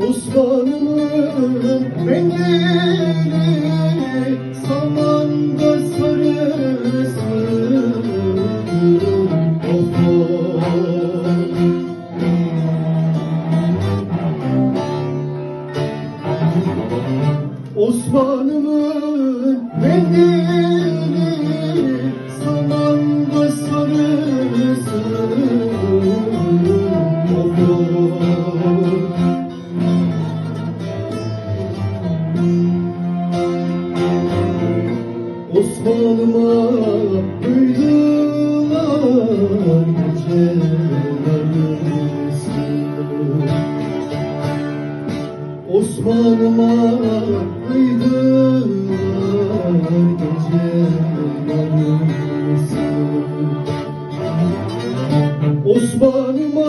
Osman'ımın mendili Samanda sarısın Of Osman'ımın mendili Osmanlıma duydular Osmanlıma duydular gecelerimizi Osmanlıma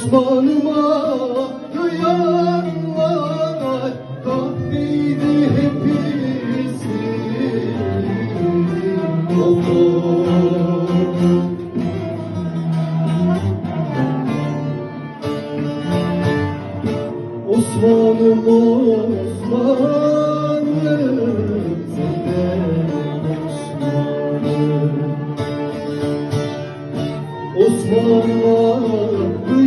Düşmanıma kıyanlar kahveydi hepsi Doktor Osman'ım Osman'ım Osman'ım Osman'ım.